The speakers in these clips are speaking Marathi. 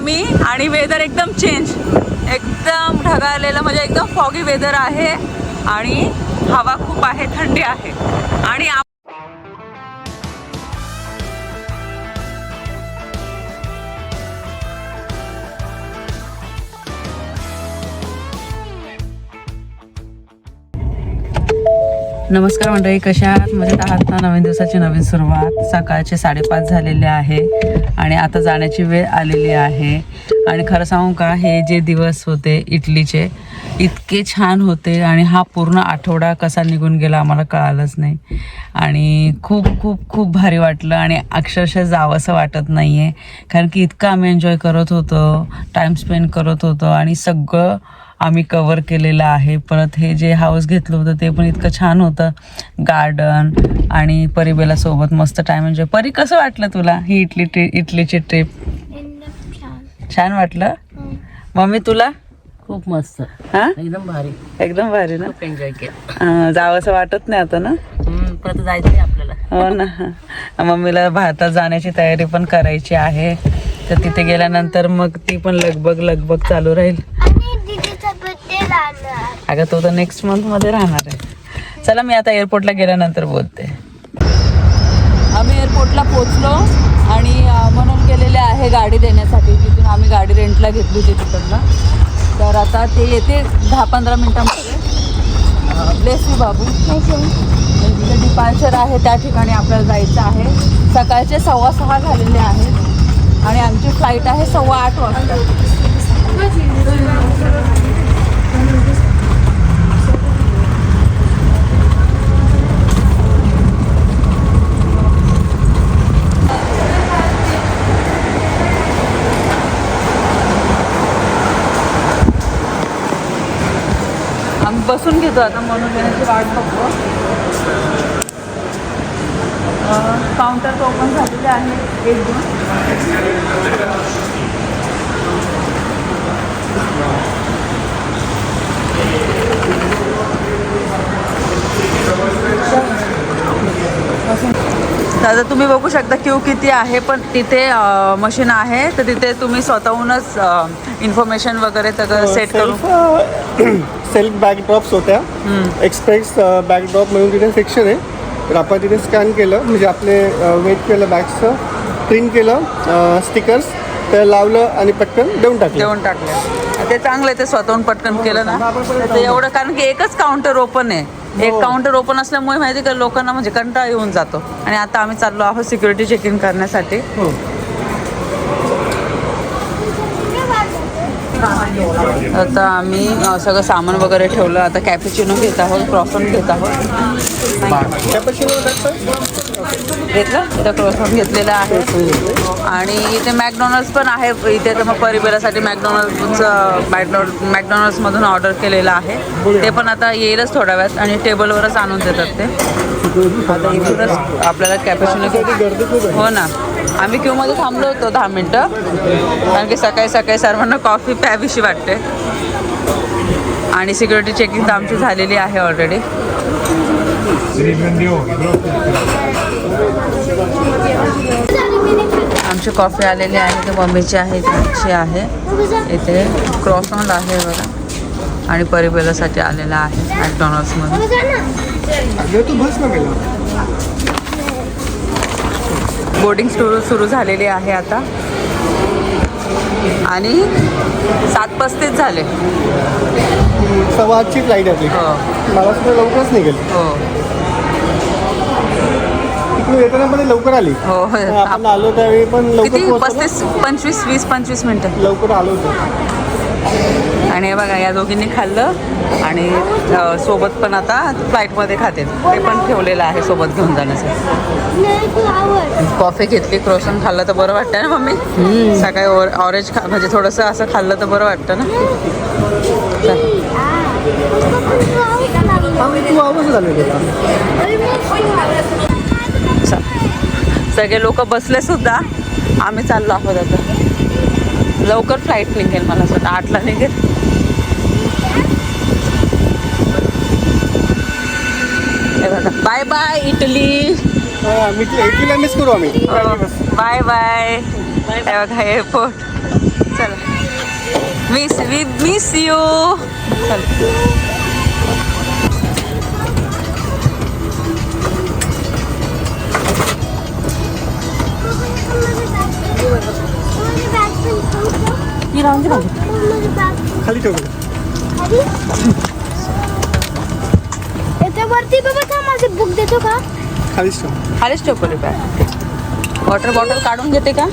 आम्ही आणि वेदर एकदम चेंज एकदम ढगाळलेलं म्हणजे एकदम फॉगी वेदर आहे आणि हवा खूप आहे थंडी आहे. आणि नमस्कार मंडळी कशा आहात? मजेत आहात ना? नवीन दिवसाची नवीन सुरुवात. सकाळचे साडेपाच झालेले आहे आणि आता जाण्याची वेळ आलेली आहे. आणि खरं सांगू का हे जे दिवस होते इटलीचे इतके छान होते आणि हा पूर्ण आठवडा कसा निघून गेला आम्हाला कळालंच नाही. आणि खूप खूप खूप भारी वाटलं आणि अक्षरशः जावंसं वाटत नाही आहे कारण की इतकं आम्ही एन्जॉय करत होतो टाईम स्पेंड करत होतो आणि सगळं आम्ही कवर केलेलं आहे. परत हे जे हाऊस घेतलं होतं ते पण इतकं छान होतं. गार्डन आणि परिबेला सोबत मस्त टाइम एन्जॉय परी कसं वाटलं तुला ही इटली ट्रि इटलीची ट्रिप छान वाटलं? मम्मी तुला? खूप मस्त. हां? एकदम भारी. एकदम भारी ना? खूप एन्जॉय केलं. जावंसं वाटत नाही आता ना? परत जायचंय आपल्याला. हो ना. मम्मीला भारतात जाण्याची तयारी पण करायची आहे. तर तिथे गेल्यानंतर मग ती पण लगबग लगबग चालू राहील आणि दीदीचा बर्थडे राहणार अगं तो तर नेक्स्ट मंथमध्ये राहणार आहे. चला मी आता एअरपोर्टला गेल्यानंतर बोलते. आम्ही एअरपोर्टला पोचलो आणि म्हणून गेलेले आहे गाडी देण्यासाठी जिथून आम्ही गाडी रेंटला घेतली होती तिकडनं. तर आता ते येते दहा पंधरा मिनिटांमध्ये. ब्लेस यू बाबू. जिथे डिपार्चर आहे त्या ठिकाणी आपल्याला जायचं आहे. सकाळचे सव्वा सहा झालेले आहेत. आणि आमची फ्लाईट आहे सव्वा आठ वाजता. आम्ही बसून घेतो आता म्हणून येण्याची वाट बघतो काउंटर ओपन झालेले आहे एक दोन दादा तुम्ही बघू शकता क्यू किती आहे पण तिथे मशीन आहे तर तिथे तुम्ही स्वतःहूनच इन्फॉर्मेशन वगैरे सगळं सेट करून सेल्फ बॅकड्रॉप्स होत्या. एक्सप्रेस बॅकड्रॉप म्हणून तिथे सेक्शन आहे. तर आपण तिथे स्कॅन केलं म्हणजे आपले वेट केलं बॅग्सचं प्रिंट केलं स्टिकर्स ते लावलं आणि पटकन देऊन टाकलं. देऊन टाकले. ते चांगलं आहे ते स्वतःहून पटकन केलं ना. तर ते एवढं कारण की एकच काउंटर ओपन आहे. एक काउंटर ओपन असल्यामुळे माहिती का लोकांना म्हणजे कंटाळा येऊन जातो. आणि आता आम्ही चाललो आहोत सिक्युरिटी चेक इन करण्यासाठी. हो. आता आम्ही सगळं सामान वगैरे ठेवलं. आता कॅफेचिनो घेत आहोत क्रॉसन घेत आहोत? घेतलं? इथं क्रॉसन घेतलेलं आहे. आणि इथे मॅकडॉनल्ड्स पण आहे. इथे तर मग परिवारासाठी मॅकडॉनल्ड्सचं मॅकडॉनल्ड मॅकडॉनल्ड्समधून ऑर्डर केलेलं आहे. ते पण आता येईलच थोड्या वेळात आणि टेबलवरच आणून देतात ते. आता आपल्याला आहे. हो ना. आम्ही क्यूमध्ये थांबलो होतो दहा मिनटं. कारण की सकाळी सकाळी सर्वांना कॉफी प्यावीशी वाटते. आणि सिक्युरिटी चेकिंग तर आमची झालेली आहे ऑलरेडी आमची कॉफी आलेली आहे ते मम्मीची आहे इथे आहे. इथे क्रॉसॉन आहे बघा. आणि परिबेलासाठी आलेला आहे मॅकडॉनल्ड्समध्ये अगं तू बस ना गेला बोर्डिंग सुरू सुरू झालेली आहे आता. आणि सात पस्तीस झाले. सव्वा आठची फ्लाईट आपली हो. मला सुद्धा लवकरच निघेल. हो. तिकडून येताना पण लवकर आली. हो. आपण आलो त्यावेळी पण लवकर किती? पोहोचलो पस्तीस पंचवीस वीस पंचवीस मिनटं. ना. लवकर आलो होतो. आणि हे बघा या दोघींनी खाल्लं आणि अ, सोबत पण आता फ्लाईटमध्ये खाते. ते पण ठेवलेलं आहे सोबत घेऊन जाण्यासाठी. तू कॉफी घेतली क्रोसन खाल्लं तर बरं वाटतं ना मम्मी? सकाळी ऑर ऑरेंज खा म्हणजे थोडंसं असं खाल्लं तर बरं वाटतं ना. तू आवाज झाले. सगळे लोक बसले सुद्धा. आम्ही चाललो आहोत आता. लवकर फ्लाईट निघेल मला असं वाटतं आठला निघेल. हे बाय बाय इटली. इटलीला मिस करू आम्ही. बाय बाय हे बघा एअरपोर्ट चल. मिस वी मिस यू चल. खाली ठेव बेटा. याच्यावरती बाबा थांब माझं बुक देतो का खालीच ठेव खालीच ठेवली बॅग वॉटर बॉटल काढून घेते का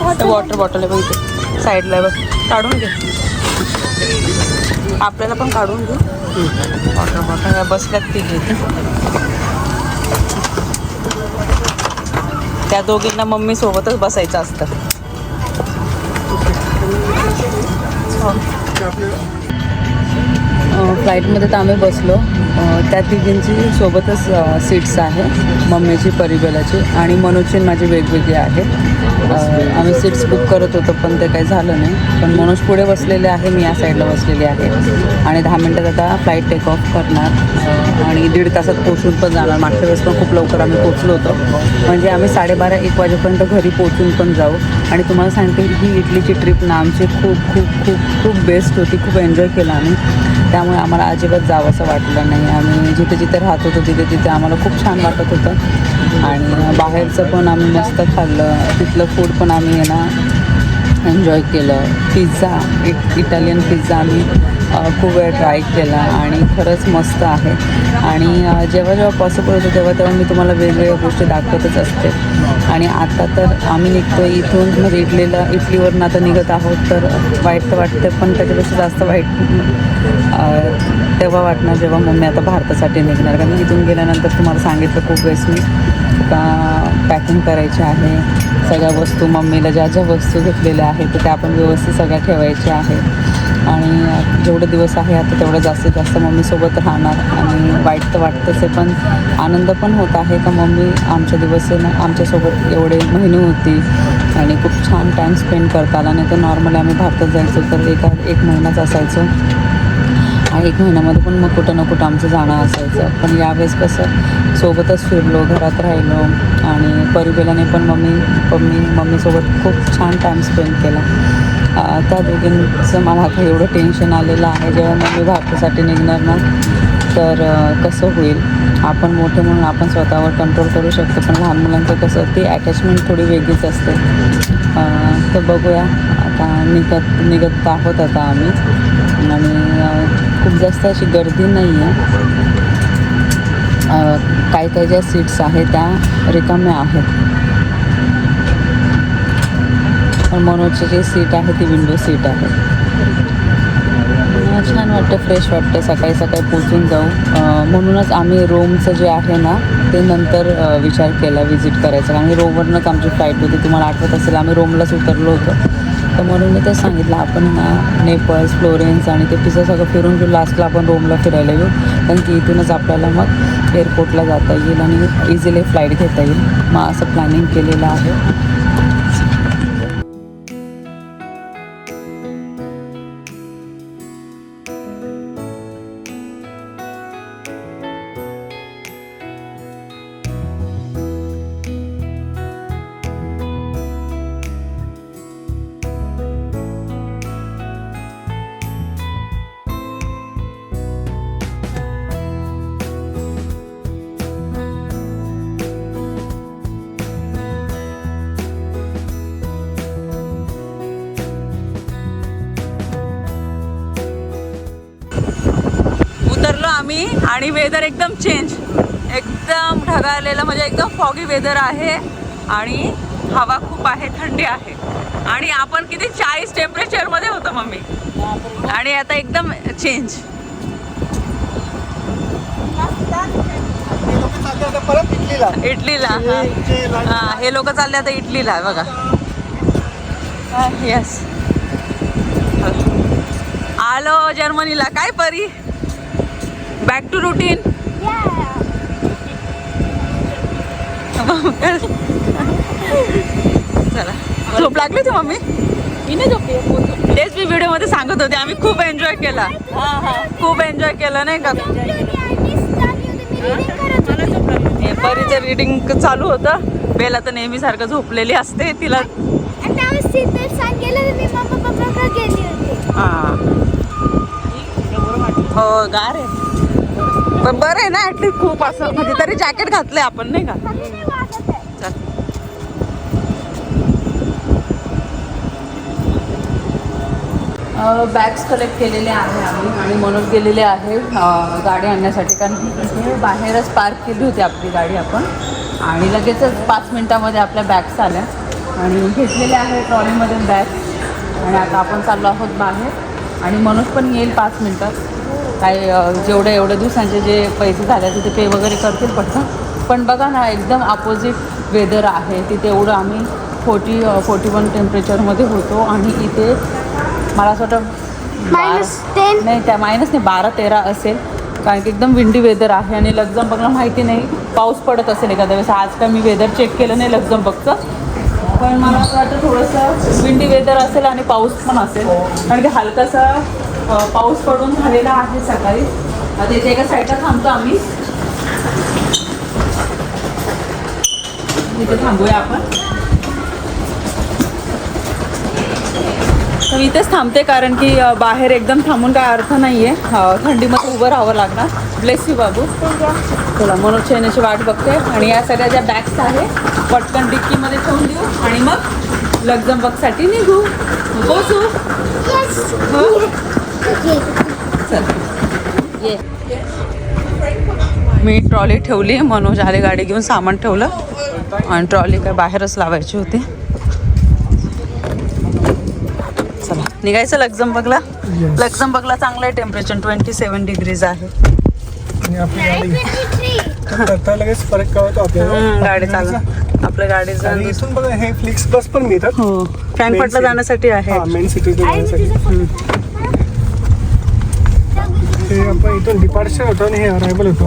वॉटर बॉटल आहे बघ इथे साईडला आहे बघ काढून घे आपल्याला पण काढून घेऊ वॉटर बॉटल बसल्यात ती घेते त्या दोघींना मम्मी सोबतच बसायचं असतं। Al. Köprü. फ्लाईटमध्ये तर आम्ही बसलो. त्या तिघींची सोबतच सीट्स आहे मम्मीची परिबलाची आणि मनोजची माझी वेगवेगळी आहे आम्ही सीट्स बुक करत होतो पण ते काही झालं नाही. पण मनोज पुढे बसलेले आहे मी या साईडला बसलेली आहे. आणि दहा मिनटात आता फ्लाईट टेक ऑफ करणार. आणि दीड तासात पोचून पण जाणार. मागच्या वेळेस पण खूप लवकर आम्ही पोचलो होतो. म्हणजे आम्ही साडेबारा एक वाजेपर्यंत घरी पोचून पण जाऊ. आणि तुम्हाला सांगते ही इटलीची ट्रिप ना आमची खूप खूप खूप खूप बेस्ट होती. खूप एन्जॉय केला आम्ही. त्यामुळे आम्हाला अजिबात जावंसं वाटलं नाही. आम्ही जिथे जिथे राहत होतो तिथे तिथे आम्हाला खूप छान वाटत होतं. आणि बाहेरचं पण आम्ही मस्त खाल्लं. तिथलं फूड पण आम्ही आहे ना एन्जॉय केलं. पिझ्झा इट इटालियन पिझ्झा आम्ही खूप वेळ ट्राय केला आणि खरंच मस्त आहे. आणि जेव्हा जेव्हा पॉसिबल होतं तेव्हा तेव्हा मी तुम्हाला वेगवेगळ्या गोष्टी दाखवतच असते. आणि आता तर आम्ही निघतो इथून म्हणजे इटलीला इटलीवरून आता निघत आहोत तर वाईट तर वाटते पण त्याच्यापेक्षा जास्त वाईट तेव्हा वाटणार जेव्हा मम्मी आता भारतासाठी निघणार. कारण इथून गेल्यानंतर तुम्हाला सांगितलं खूप वेळेस मी का पॅकिंग करायची आहे. सगळ्या वस्तू मम्मीला ज्या ज्या वस्तू घेतलेल्या आहेत तर त्या आपण व्यवस्थित सगळ्या ठेवायच्या आहेत. आणि जेवढे दिवस आहे आता तेवढं जास्तीत जास्त मम्मीसोबत राहणार. आणि वाईट तर वाटतंच आहे पण आनंद पण होत आहे का मम्मी आमच्या दिवस ना आमच्यासोबत एवढे महिने होती आणि खूप छान टाईम स्पेंड करतात. आणि तर नॉर्मली आम्ही भारतात जायचो तर एका एक महिनाच असायचो. एक महिन्यामध्ये पण मग कुठं ना कुठं आमचं जाणं असायचं. पण यावेळेस कसं सोबतच फिरलो घरात राहिलो आणि परिबेलाने पण मम्मी मम्मी मम्मीसोबत खूप छान टाईम स्पेंड केला. त्या दोघींचं मला आता एवढं टेन्शन आलेलं आहे. जेव्हा मम्मी भारतासाठी निघणार ना तर कसं होईल? आपण मोठे म्हणून आपण स्वतःवर कंट्रोल करू शकतो पण लहान मुलांचं कसं ती अटॅचमेंट थोडी वेगळीच असते. तर बघूया. आता निघत निघत आहोत आता आम्ही. खूप जास्त अशी गर्दी नाही आहे काही काही ज्या सीट्स आहेत त्या रिकाम्या आहेत. पण मनोजची जी सीट आहे ती विंडो सीट आहे. छान वाटतं फ्रेश वाटतं सकाळी सकाळी पोचून जाऊ. म्हणूनच आम्ही रोमचं जे आहे ना ते नंतर विचार केला विजिट करायचा. कारण की रोमवरनंच आमची फ्लाईट होती. तुम्हाला आठवत असेल आम्ही रोमलाच उतरलो होतो. तर म्हणून मी ते सांगितलं आपण ना नेपल्स फ्लोरेन्स आणि ते पिझ्झा सगळं फिरून घेऊ. लास्टला आपण रोमला फिरायला येऊ. कारण की इथूनच आपल्याला मग एअरपोर्टला जाता येईल आणि इझिली फ्लाईट घेता येईल. मग असं प्लॅनिंग केलेलं आहे. मी आणि वेदर एकदम चेंज एकदम ढगाळलेलं म्हणजे एकदम फॉगी वेदर आहे आणि हवा खूप आहे थंडी आहे. आणि आपण किती चाळीस टेम्परेचरमध्ये होतो मम्मी. आणि आता एकदम चेंज परत इटलीला. इटलीला हे लोक चालले आता इटलीला बघा. येस आलो जर्मनीला. काय परी? बॅक टू रुटीन चला. झोप लागली होती मम्मी? मी नाही झोपली. तेच मी व्हिडिओमध्ये सांगत होते आम्ही खूप एन्जॉय केला. खूप एन्जॉय केलं नाही का? परीचं रिडिंग चालू होतं. बेला तर नेहमी सारखं झोपलेली असते तिला हा. हो गार आहे. पण बरं आहे ना ऍटलीस्ट खूप असं म्हणजे तरी जॅकेट घातलंय आपण नाही का? चल बॅग्स कलेक्ट केलेले आहे आम्ही आणि म्हणून गेलेले आहे गाडी आणण्यासाठी. कारण बाहेरच पार्क केली होती आपली गाडी आपण. आणि लगेचच पाच मिनटामध्ये आपल्या बॅग्स आल्या. आणि घेतलेल्या आहे ट्रॉलीमध्ये बॅग आणि आता आपण चाललो आहोत बाहेर. आणि मनोज पण येईल पाच मिनटात. काय जेवढे एवढ्या दिवसांचे जे पैसे झाले तिथे पे वगैरे करतील पटकन पण बघा ना एकदम अपोजिट वेदर आहे. तिथे एवढं आम्ही फोर्टी फोर्टी वन टेम्परेचरमध्ये होतो आणि इथे मला असं वाटतं नाही त्या मायनस नाही बारा तेरा असेल. कारण की एकदम विंडी वेदर आहे आणि लक्झमबर्गला माहिती नाही पाऊस पडत असेल एखाद्या वेळेस. आज काय मी वेदर चेक केलं नाही लक्झमबर्गचं. पण मला असं वाटतं थोडंसं विंडी वेदर असेल आणि पाऊस पण असेल. कारण की हलकासा पाऊस पडून झालेला आहे सकाळी. इथे एका साईडला थांबतो आम्ही. इथे थांबूया आपण. तर मी इथेच थांबते कारण की बाहेर एकदम थांबून काय अर्थ नाही आहे थंडीमध्ये उभं राहावं लागणार. ब्लेस यू बाबू. चला मनोज येण्याची वाट बघते. आणि या सगळ्या ज्या बॅग्स आहे पटकन डिक्कीमध्ये ठेवून देऊ. आणि मग लक्झमबर्गसाठी निघू. पोचू हो. मी ट्रॉली ठेवली मनोज आले गाडी घेऊन सामान ठेवलं. आणि ट्रॉली काय बाहेरच लावायची होती. चला निघायचं लक्झमबर्गला. लक्झमबर्गला चांगलं आहे टेम्परेचर ट्वेंटी सेवन डिग्रीज आहे. आणि आपली गाडी गाडी चालू. आपल्या इथून बघा हे फ्लिक्स बस पण मिळतात. हो फ्रँकफर्टला Main जाण्यासाठी आहे हा मेन सिटीला हे आपण इथून डिपार्चर होतो आणि हे अरायवल होतो.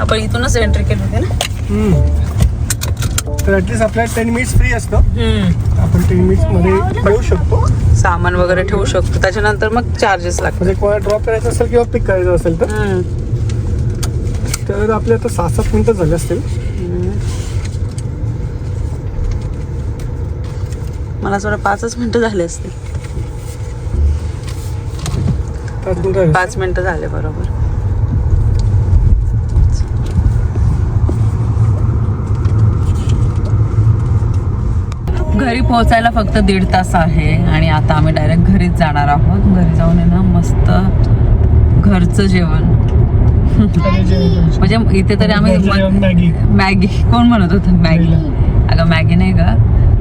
आपण इथूनच एंट्री केली होती ना? हम्म. तर ॲटलिस्ट आपल्याला टेन मिनिट्स फ्री असतं. हम्म. आपण टेन मिनिट्समध्ये येऊ शकतो. सामान वगैरे ठेवू शकतो. त्याच्यानंतर मग चार्जेस लागतात. म्हणजे कोणाला ड्रॉप करायचं असेल किंवा पिक करायचं असेल तर. हम्म. तर आपले आता सहा सात मिनिटं झाले असतील. मला असं वाटतं पाचच मिनिटं झाले असते पाच मिनिटं झाले. पाच मिनिटं झाले बरोबर. घरी पोहोचायला फक्त दीड तास आहे आणि आता आम्ही डायरेक्ट घरीच जाणार आहोत. घरी जाऊन आहे ना मस्त घरचं जेवण. म्हणजे इथे तरी आम्ही मॅगी. मॅगी. कोण म्हणत होतं? मॅगी. अगं मॅगी नाही का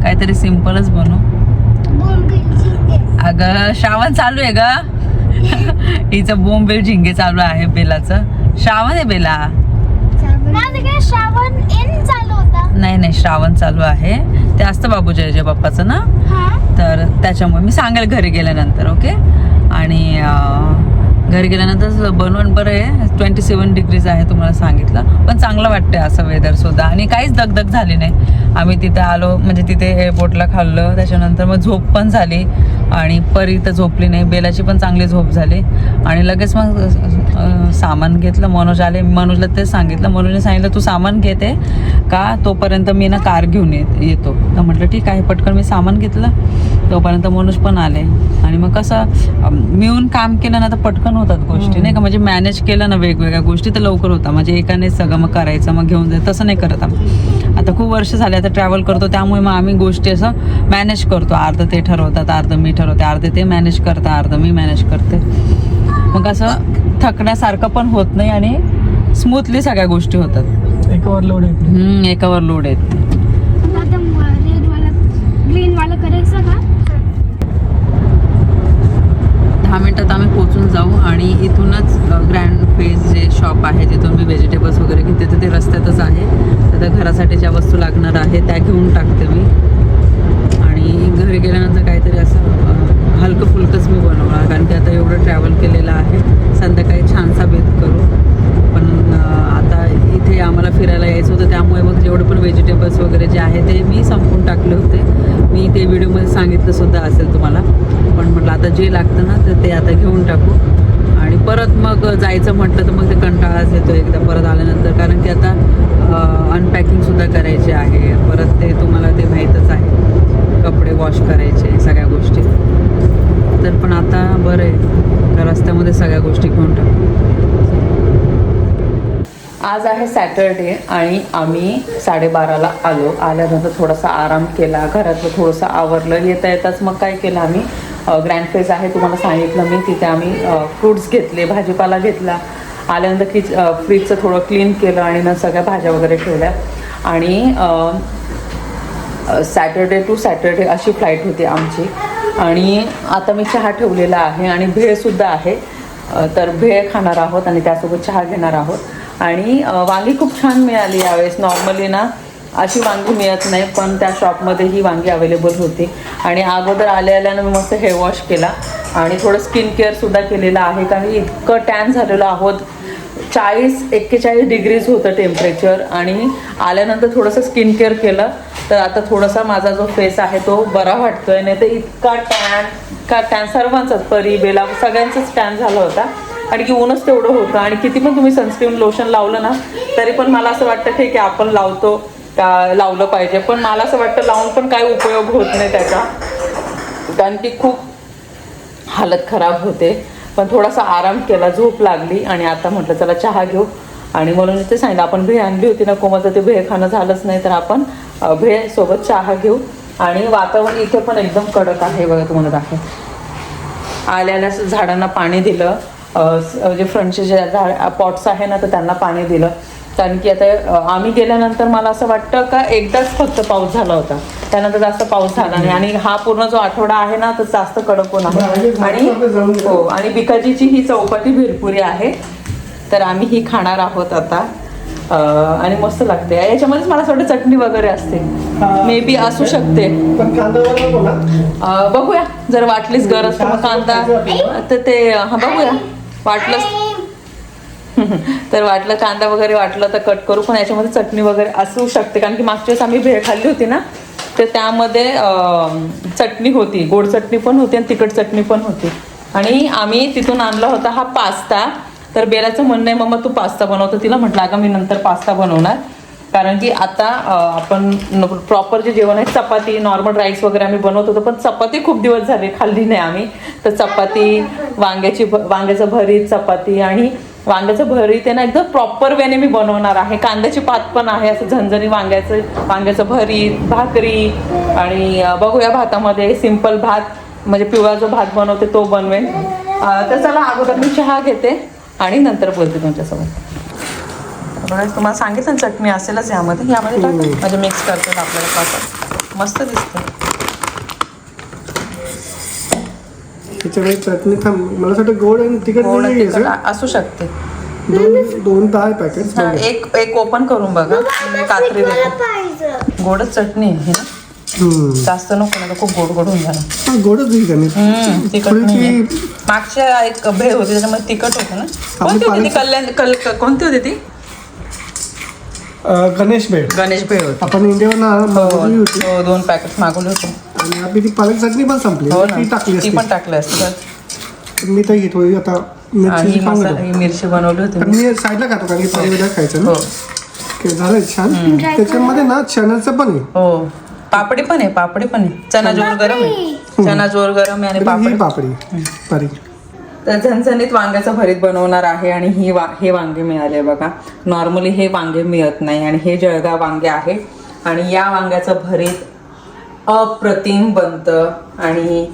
काहीतरी सिम्पलच बनव. अगं श्रावण चालू आहे ग. हिचं बोंबेल झिंगे चालू आहे बेलाचं. श्रावण आहे बेला. श्रावण एन चालू होता. नाही नाही श्रावण चालू आहे. ते असतं बाबू जय जय बाप्पाचं ना? हा. तर त्याच्यामुळे मी सांगेल घरी गेल्यानंतर ओके? आणि घरी गेल्यानंतर बनवण बरं आहे. ट्वेंटी सेवन डिग्रीज आहे तुम्हाला सांगितलं. पण चांगलं वाटतंय असं वेदर सुद्धा. आणि काहीच दगदग झाली नाही. आम्ही तिथे आलो म्हणजे तिथे एअरपोर्टला खाल्लं. त्याच्यानंतर मग झोप पण झाली. आणि परी तर झोपली नाही. बेलाची पण चांगली झोप झाली. आणि लगेच मग सामान घेतलं. मनोज आले. मनोजला तेच सांगितलं. मनोजने सांगितलं तू सामान घेते का तोपर्यंत मी ना कार घेऊन येत येतो. तर म्हटलं ठीक आहे. पटकन मी सामान घेतलं. तोपर्यंत मनोज पण आले. आणि मग कसं मिळून काम केलं ना तर पटकन होतात गोष्टी नाही का? म्हणजे मॅनेज केलं ना वेगवेगळ्या गोष्टी तर लवकर होता. म्हणजे एकाने सगळं मग करायचं मग घेऊन जायचं. तसं नाही करत आम्ही. आता खूप वर्ष झाले आता ट्रॅव्हल करतो त्यामुळे मग आम्ही गोष्टी असं मॅनेज करतो. अर्ध ते ठरवतात अर्ध मी ठरवते अर्धे ते मॅनेज करता अर्ध मी मॅनेज करते. मग असं थकण्यासारखं पण होत नाही आणि स्मूथली सगळ्या गोष्टी होतात. एकावर लोड आहे. हम्म, एकावर लोड आहेत. आता रेड वाला ग्रीन वाला करायचं का दहा मिनटात आम्ही पोचून जाऊ आणि इथूनच ग्रँड फेज जे शॉप आहे जिथून मी व्हेजिटेबल्स वगैरे घेते तर ते रस्त्यातच आहे. तर घरासाठी ज्या वस्तू लागणार आहे त्या घेऊन टाकते मी. आणि घरी गेल्यानंतर काहीतरी असं हलकं फुलकंच मी बनवणार कारण की आता एवढं ट्रॅव्हल केलेलं आहे. संध्याकाळी छानसा बेत करू. पण आता इथे आम्हाला फिरायला यायचं होतं त्यामुळे मग जेवढे पण व्हेजिटेबल्स वगैरे जे आहे ते मी संपून टाकले होते. मी ते व्हिडिओमध्ये सांगितलं सुद्धा असेल तुम्हाला. पण म्हटलं आता जे लागतं ना तर ते आता घेऊन टाकू. आणि परत मग जायचं म्हटलं तर मग ते कंटाळाच येतो एकदा परत आल्यानंतर. कारण की आता अनपॅकिंगसुद्धा करायची आहे. परत ते तुम्हाला ते माहीतच आहे. कपडे वॉश करायचे सगळ्या गोष्टी. तर पण आता बरं आहे. रस्त्यामध्ये सगळ्या गोष्टी घेऊन टाकू. आज आहे सॅटरडे आणि आम्ही साडेबाराला आलो. आल्यानंतर थोडासा आराम केला. घरातलं थोडंसं आवरलं. येता येताच मग काय केलं आम्ही? ग्रँड फेज आहे तुम्हाला सांगितलं मी तिथे आम्ही फ्रूट्स घेतले भाजीपाला घेतला. आल्यानंतर की फ्रीजचं थोडं क्लीन केलं आणि न सगळ्या भाज्या वगैरे ठेवल्या. आणि सॅटर्डे टू सॅटर्डे अशी फ्लाईट होती आमची. आणि आता मी चहा ठेवलेला आहे आणि भेळसुद्धा आहे. तर भेळ खाणार आहोत आणि त्यासोबत चहा घेणार आहोत. आणि वांगी खूप छान मिळाली यावेळेस. नॉर्मली ना अशी वांगी मिळत नाही पण त्या शॉपमध्ये ही वांगी अवेलेबल होती. आणि अगोदर आल्या आल्यानं मी मस्त हेअरवॉश केला. आणि थोडं स्किन केअरसुद्धा केलेलं आहे कारण की इतकं टॅन झालेलो आहोत. चाळीस एक्केचाळीस डिग्रीज होतं टेम्परेचर आणि आल्यानंतर थोडंसं स्किन केअर केलं. तर आता थोडासा माझा जो फेस आहे तो बरा वाटतोय नाही तर इतका टॅन का टॅन सर्वांचाच परी बेला सगळ्यांचाच टॅन झाला होता. आणि की ऊनच तेवढं होतं. आणि किती पण तुम्ही सनस्क्रीन लोशन लावलं ना तरी पण मला असं वाटतं ठीक आहे आपण लावतो. का लावलं पाहिजे. पण मला असं वाटतं लावून पण काही उपयोग होत नाही त्याचा. कारण की खूप हालत खराब होते. पण थोडासा आराम केला झोप लागली आणि आता म्हटलं चला चहा घेऊ. आणि म्हणून ते सांगितलं आपण भेळ आणली होती ना तर ते भेळ खाणं झालंच नाही तर आपण भेळसोबत चहा घेऊ. आणि वातावरण इथे पण एकदम कडक आहे बघा तुम्हाला दाखव आल्याला झाडांना पाणी दिलं. म्हणजे फ्रंटचे जे झाड पॉट्स आहे ना तर त्यांना पाणी दिलं. कारण की आता आम्ही गेल्यानंतर मला असं वाटतं का एकदाच फक्त पाऊस झाला होता. त्यानंतर जास्त पाऊस झाला नाही. आणि हा पूर्ण जो आठवडा आहे ना तर जास्त कडक ऊन आहे आणि हो आणि बिकाजीची ही चौपाटी भिरपुरी आहे. तर आम्ही ही खाणार आहोत आता. आणि मस्त लागते. याच्यामध्येच मला असं वाटतं चटणी वगैरे असते. मे बी असू शकते. बघूया. जर वाटलीच गरज तर मग कांदा. तर ते हा बघूया. वाटलंच तर वाटलं कांदा वगैरे वाटलं तर कट करू पण याच्यामध्ये चटणी वगैरे असू शकते. कारण की मागच्या वेळेस आम्ही भेळ खाल्ली होती ना तर त्यामध्ये चटणी होती. गोड चटणी पण होती आणि तिखट चटणी पण होती. आणि आम्ही तिथून आणला होता हा पास्ता. तर बेलाचं म्हणणं आहे मम्मा तू पास्ता बनवतो. तिला म्हटलं अगं मी नंतर पास्ता बनवणार. कारण की आता आपण प्रॉपर जे जेवण आहे चपाती नॉर्मल राईस वगैरे आम्ही बनवत होतो पण चपाती खूप दिवस झाले खाल्ली नाही आम्ही. तर चपाती वांग्याची भ- वांग्याचं भरीत चपाती आणि वांग्याचं भरीत आहे ना एकदम प्रॉपर वेने मी बनवणार आहे. कांद्याची पात पण आहे असं झणझणी वांग्याचं वांग्याचं भरीत भाकरी आणि बघूया भातामध्ये सिंपल भात म्हणजे पिवळा जो भात बनवते तो बनवेन. तर चला अगोदर मी चहा घेते आणि नंतर बोलते तुमच्यासोबत. तुम्हाला सांगितलं चटणी असेलच यामध्ये. यामध्ये टाक म्हणजे मिक्स करतो आपल्याला पापड मस्त दिसतं. त्याच्यामध्ये चटणी थांब. मला असं वाटतं गोड आणि तिखट गोड वेगळी तिखट घ्यायचं असू शकते. दोन दोन दहा पॅकेट हा, एक एक ओपन करून बघा. मी कात्री देते पाहिजे. गोडच चटणी आहे ना. जास्त नको ना खूप गोड गोड होऊन झालं गोडच दिली त्यांनी हम्म, तिखट थोडीशी नाही मागच्या एक भेळ होती त्याच्यामध्ये तिखट होतं ना. कोणती होती ती पालक- कल्याण कल कोणती होती ती? गणेश बेड गणेश भेळ होती. आपण इंडियावर मागवली होती. हो दोन पॅकेट मागवले होते. आणि आपली ती पालक चटणी पण संपली. हो ना. ती टाकली ती असती. पण टाकली असते मी तर ही थोडी आता आणि मिरची ही खाऊन मसाला घेतो ही मिरची बनवली होती पण मी. मी साईडला खातो कारण की पालेभाज्या खायचं हो. ना ओके, झालं छान. त्याच्यामध्ये ना चण्याचं पण आहे. हो. पापडी पण आहे पापडी पण आहे. चना जोर गरम आहे. चना जोर गरम आहे आणि तर ही पापडी. पापडी. परी तर झणझणीत वांग्याचं भरीत बनवणार आहे आणि ही वा हे वांगे मिळाले बघा. नॉर्मली हे वांगे मिळत नाही आणि हे जळगाव वांगे आहे. आणि या वांग्याचं भरीत अप्रतिम बनतं आणि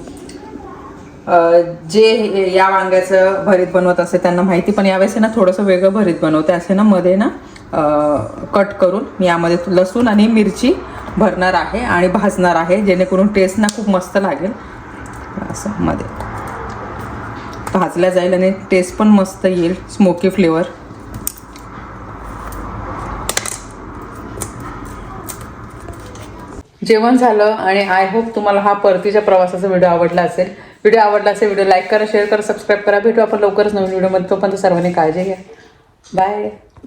जे हे- या वांग्याचं भरीत बनवत असे त्यांना माहिती पण यावेळेस ना थोडंसं वेगळं भरीत बनवते. असे ना मध्ये ना कट करून मी यामध्ये लसूण आणि मिरची भरणार आहे आणि भाजणार आहे जेणेकरून टेस्ट ना खूप मस्त लागेल. असं मध्ये. भाजल्या जाईल आणि टेस्ट पण मस्त येईल स्मोकी फ्लेवर जेवण झालं आणि आय होप तुम्हाला हा परतीच्या प्रवासाचा व्हिडिओ आवडला असेल. व्हिडिओ आवडला असेल व्हिडिओ लाईक करा शेअर करा सबस्क्राईब करा. भेटू आपण लवकरच नवीन व्हिडिओमध्ये तोपर्यंत सर्वांनी काळजी घ्या. बाय